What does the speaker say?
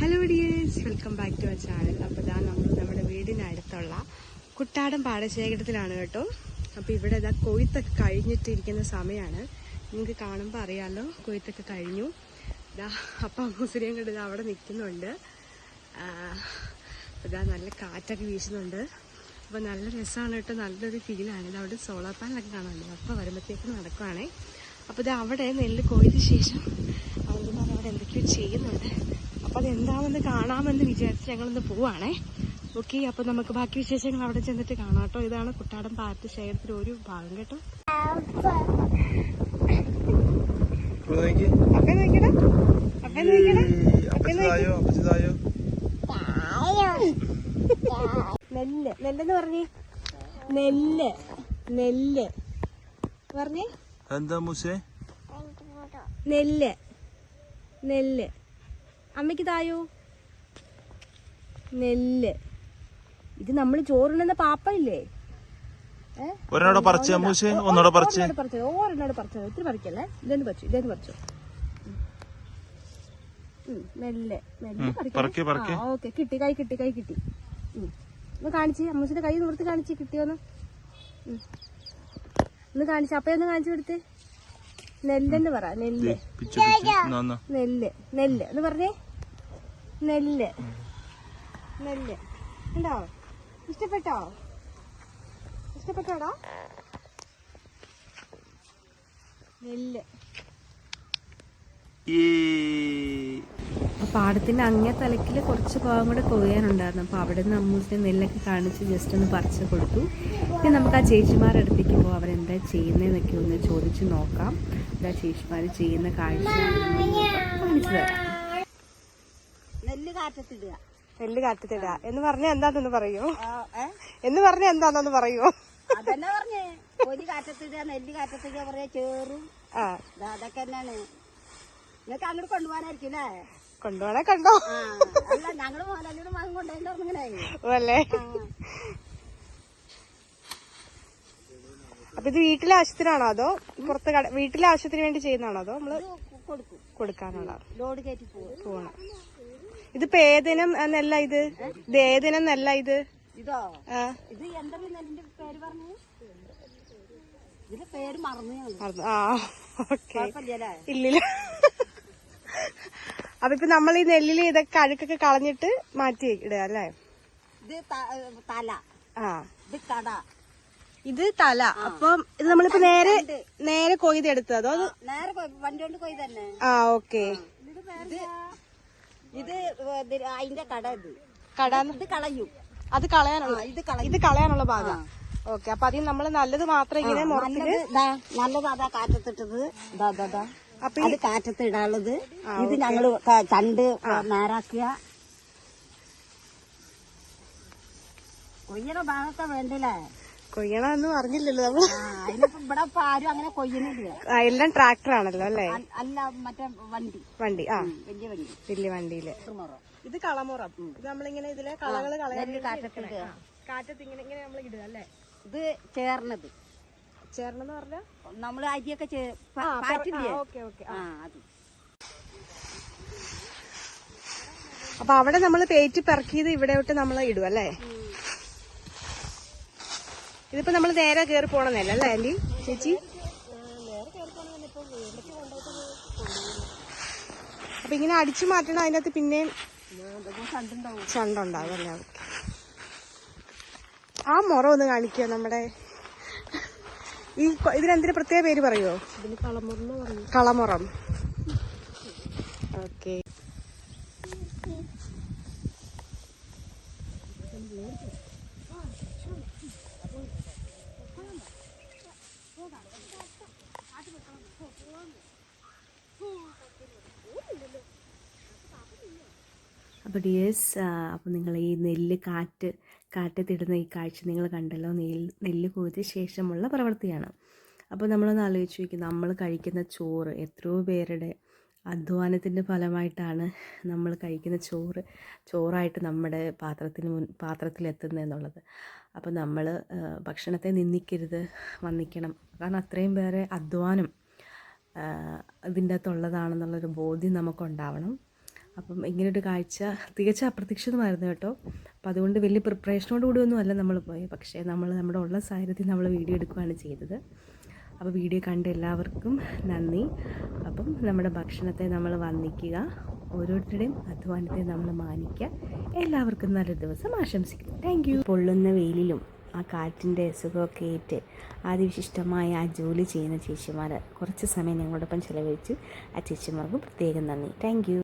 Hello dears welcome back to our channel അപ്പോൾ ഇതാ നമ്മൾ നമ്മുടെ വീടിനടുത്തുള്ള കുട്ടാടൻ പാടശേഖരത്തിലാണ് കേട്ടോ. അപ്പോൾ ഇവിടെ ഇതാ കൊയ്ത്തൊക്കെ കഴിഞ്ഞിട്ടിരിക്കുന്ന സമയമാണ് നിങ്ങൾക്ക് കാണുമ്പോൾ അറിയാമല്ലോ കൊയ്ത്തൊക്കെ കഴിഞ്ഞു. ഇതാ അപ്പം അമ്മൂസുരിയും കണ്ട് ഇതാ അവിടെ നിൽക്കുന്നുണ്ട്. ഇതാ നല്ല കാറ്റൊക്കെ വീശുന്നുണ്ട്. അപ്പോൾ നല്ല രസമാണ് കേട്ടോ നല്ലൊരു ഫീലാണ്. ഇത് അവിടെ സോളാർ പാനലൊക്കെ കാണാനുണ്ട്. അപ്പോൾ വരുമ്പോഴത്തേക്കും നടക്കുവാണേ. അപ്പോൾ ഇത് അവിടെ നെല്ല് കൊയ്ത ശേഷം അവന്മാർ അവിടെ എന്തൊക്കെയോ ചെയ്യുന്നുണ്ട്. അപ്പോൾ അതെന്താണെന്ന് കാണാമെന്ന് വിചാരിച്ച് ഞങ്ങളൊന്ന് പോവാണേ. ഓക്കെ അപ്പോൾ നമുക്ക് ബാക്കി വിശേഷങ്ങൾ അവിടെ ചെന്നിട്ട് കാണാം കേട്ടോ. ഇതാണ് കുട്ടാടൻ പാർത്ത് ശേഖരത്തിന്റെ ഒരു ഭാഗം കേട്ടോ. അപ്പേ നോക്കടാ അപ്പേ നോക്കടാ നെല്ല്. നെല്ലെന്ന് പറഞ്ഞേ? നെല്ല്. നെല്ല്. പറഞ്ഞേ? എന്താ മൂസേ? നെല്ല്. നെല്ല്. അമ്മയ്ക്ക് തായോ നെല്ല്. ഇത് നമ്മൾ ചോറുണ്ടെന്ന പാപ്പ ഇല്ലേ ഏ? ഒരെണ്ണോടെ പറിച്ച മൂസേ ഒന്നോടെ പറിച്ച്. ഒരെണ്ണം പറിച്ചോ? ഒത്തിരി പറിക്കല്ലേ? ഇതെന്ന് പറിച്ചു ഇതെന്ന് പറിച്ചു. ഓക്കെ. കിട്ടി കൈ കിട്ടി കൈ കിട്ടി. ഒന്ന് കാണിച്ച്. അമ്മൂസിന്റെ കൈ നിവർത്തി കാണിച്ച്. കിട്ടിയോന്ന്? ഒന്ന് കാണിച്ച്. അപ്പയൊന്ന് കാണിച്ചു കൊടുത്ത്. നെല്ലെന്ന് പറ. നെല്ല്. നെല്ല്. നെല്ല്. എന്ന് പറഞ്ഞേ. നെല്ല്. നെല്ല്. ഉണ്ടോ ഇഷ്ടപ്പെട്ടോ? ഇഷ്ടപ്പെട്ടോടാ നെല്ല്. പാടത്തിന്റെ അങ്ങേ തലക്കിൽ കുറച്ച് ഭാഗം കൂടെ കൊയ്യാനുണ്ടായിരുന്നു അപ്പോൾ അവിടെ നിന്ന് അമ്മൂസിനെ നെല്ലൊക്കെ കാണിച്ച് ജസ്റ്റ് ഒന്ന് പറിച്ചു കൊടുത്തു. ഇനി നമുക്ക് ആ ചേച്ചിമാരുടെ അടുത്തേക്ക് പോകാം. അവരെന്താ ചെയ്യുന്നതെന്നൊക്കെ ഒന്ന് ചോദിച്ചു നോക്കാം. എന്താ ചേച്ചിമാർ ചെയ്യുന്ന കാഴ്ച കാണിച്ചു തരാം. കാറ്റത്തിടുക. നെല്ല് കാറ്റത്തിടുക. എന്ന് പറഞ്ഞ എന്താണെന്ന് പറയൂ. എന്ന് പറഞ്ഞ എന്താണെന്ന് പറയൂ. അതന്നെ പറഞ്ഞേ? ഒരു കാറ്റത്തിടുക നെല്ല് കാറ്റത്തിടുക പറയാ ചേറും. അതൊക്കെ തന്നെയാണ്. നിങ്ങൾക്ക് അങ്ങോട്ട് കൊണ്ടുപോകാനായിരിക്കും അല്ലേ? കൊണ്ടുപോണേ കണ്ടോ? അല്ല ഞങ്ങൾ മകൻ അപ്പൊ ഇത് വീട്ടിലെ ആവശ്യത്തിനാണോ അതോ പുറത്ത് വീട്ടിലെ ആവശ്യത്തിന് വേണ്ടി ചെയ്യുന്നതാണോ അതോ നമ്മൾ കൊടുക്കാനുള്ള ലോഡ് കയറ്റി പോകും പോണം. ഇതിപ്പോ ഏതിനം നെല്ല ഇത്? ഇത് ഏതിനം നെല്ല ഇത്? ഇതോ? ആ. ഇത് എന്താ നെല്ലിന്റെ പേര് പറഞ്ഞു ഇതിന്റെ പേര് മറന്നു ആ ഓക്കെ. കുഴപ്പമില്ലല്ലേ? ഇല്ലില്ല. അപ്പൊ ഇപ്പൊ നമ്മൾ ഈ നെല്ലിൽ ഇതൊക്കെ അഴുക്കൊക്കെ കളഞ്ഞിട്ട് മാറ്റി ഇടുക അല്ലേ? ഇത് തല. ആ. ഇത് കട. ഇത് തല. അപ്പം ഇത് നമ്മളിപ്പോ നേരെ നേരെ കൊയ്തെടുത്തത് നേരെ വണ്ടി കൊണ്ട് കൊയ്തന്നെ. തന്നെ ആ. ഓക്കെ ഇത് അതിന്റെ കട ഇത്. കട ഇത് കളയും. അത് കളയാനുള്ള ഇത് കളയും. ഇത് കളയാനുള്ള ഭാഗം. ഓക്കെ അപ്പൊ അതിന് നമ്മൾ നല്ലത് മാത്രം ഇങ്ങനെ മുറത്തിൽ നല്ലത് അതാ കാറ്റത്തിട്ടത്. അപ്പൊ ഇത് കാറ്റത്ത് ഇടാനുള്ളത്. ഇത് ഞങ്ങൾ തണ്ട് ചണ്ട് നേരാക്കുക ഭാഗത്താ വേണ്ടല്ലേ? കൊയ്യണമെന്ന് പറഞ്ഞില്ലല്ലോ അതിനിപ്പോ ഇവിടെ ഇപ്പൊ ആരും അങ്ങനെ കൊയ്യുന്നില്ല എല്ലാം ട്രാക്ടർ ആണല്ലോ അല്ലേ? അല്ല മറ്റേ വണ്ടി. വണ്ടി ആ. വലിയ വണ്ടി. വലിയ വണ്ടിയിൽ. ഇത് കളമുറം. ഇത് നമ്മളിങ്ങനെ ഇതിലെ കളകൾ കളയാൻ നെല്ല് കാറ്റത്തിടുക കാറ്റത്ത് ഇങ്ങനെ ഇങ്ങനെ നമ്മൾ ഇടുക അല്ലേ? ഇത് ചേർന്നത്. ചേർന്നെന്ന് പറഞ്ഞാൽ നമ്മൾ അരിയൊക്കെ പാറ്റില്ലേ? ഓക്കെ ഓക്കെ ആ. അത്. അപ്പൊ അവിടെ നമ്മൾ പേറ്റ് പെറക്കിയത് ഇവിടെ വിട്ട് നമ്മൾ ഇടും അല്ലേ? ഇതിപ്പോ നമ്മൾ നേരെ കയറി പോണെന്നല്ല അല്ലേ ആന്റി? ചേച്ചി? അപ്പൊ ഇങ്ങനെ അടിച്ചു മാറ്റണം അതിന്റെ അകത്ത് പിന്നെയും ചണ്ടുണ്ടാവും. ആ മുറ ഒന്ന് കാണിക്കോ നമ്മുടെ ഈ ഇതിനെന്തിനു പ്രത്യേക പേര് പറയുമോ കളമുറം. ഓക്കെ. അപ്പോൾ ഡിയേഴ്സ് അപ്പോൾ നിങ്ങൾ ഈ നെല്ല് കാറ്റ് കാറ്റത്തിടുന്ന ഈ കാഴ്ച നിങ്ങൾ കണ്ടല്ലോ. നെല്ല് നെല്ല് കൊയ്ത ശേഷമുള്ള പ്രവൃത്തിയാണ്. അപ്പോൾ നമ്മളൊന്ന് ആലോചിച്ച് നോക്കി നമ്മൾ കഴിക്കുന്ന ചോറ് എത്രയോ പേരുടെ അധ്വാനത്തിന്റെ ഫലമായിട്ടാണ് നമ്മൾ കഴിക്കുന്ന ചോറ് ചോറായിട്ട് നമ്മുടെ പാത്രത്തിന് മുൻ പാത്രത്തിലെത്തുന്നത് എന്നുള്ളത്. അപ്പോൾ നമ്മൾ ഭക്ഷണത്തെ നിന്ദിക്കരുത് വന്നിക്കണം കാരണം അത്രയും പേരെ അധ്വാനം ഇതിന്റെ അകത്തുള്ളതാണെന്നുള്ളൊരു ബോധ്യം നമുക്കുണ്ടാവണം. അപ്പം ഇങ്ങനൊരു കാഴ്ച തികച്ച അപ്രതീക്ഷിതമായിരുന്നു കേട്ടോ. അപ്പം അതുകൊണ്ട് വലിയ പ്രിപ്പറേഷനോട് കൂടി ഒന്നും അല്ല നമ്മൾ പോയത് പക്ഷേ നമ്മൾ നമ്മുടെ ഉള്ള സാഹചര്യത്തിൽ നമ്മൾ വീഡിയോ എടുക്കുകയാണ് ചെയ്തത്. അപ്പോൾ വീഡിയോ കണ്ട എല്ലാവർക്കും നന്ദി. അപ്പം നമ്മുടെ ഭക്ഷണത്തെ നമ്മൾ വന്ദിക്കുക. ഓരോരുത്തരുടെയും അധ്വാനത്തെ നമ്മൾ മാനിക്കുക. എല്ലാവർക്കും നല്ലൊരു ദിവസം ആശംസിക്കുന്നു. താങ്ക് യു പൊള്ളുന്ന വെയിലിലും ആ കാറ്റിന്റെ സുഖമൊക്കെ ഏറ്റ് അതിവിശിഷ്ടമായ ആ ജോലി ചെയ്യുന്ന ചേച്ചിമാർ കുറച്ച് സമയം ഞങ്ങളോടൊപ്പം ചിലവഴിച്ചു ആ ചേച്ചിമാർക്കും പ്രത്യേകം നന്ദി. താങ്ക്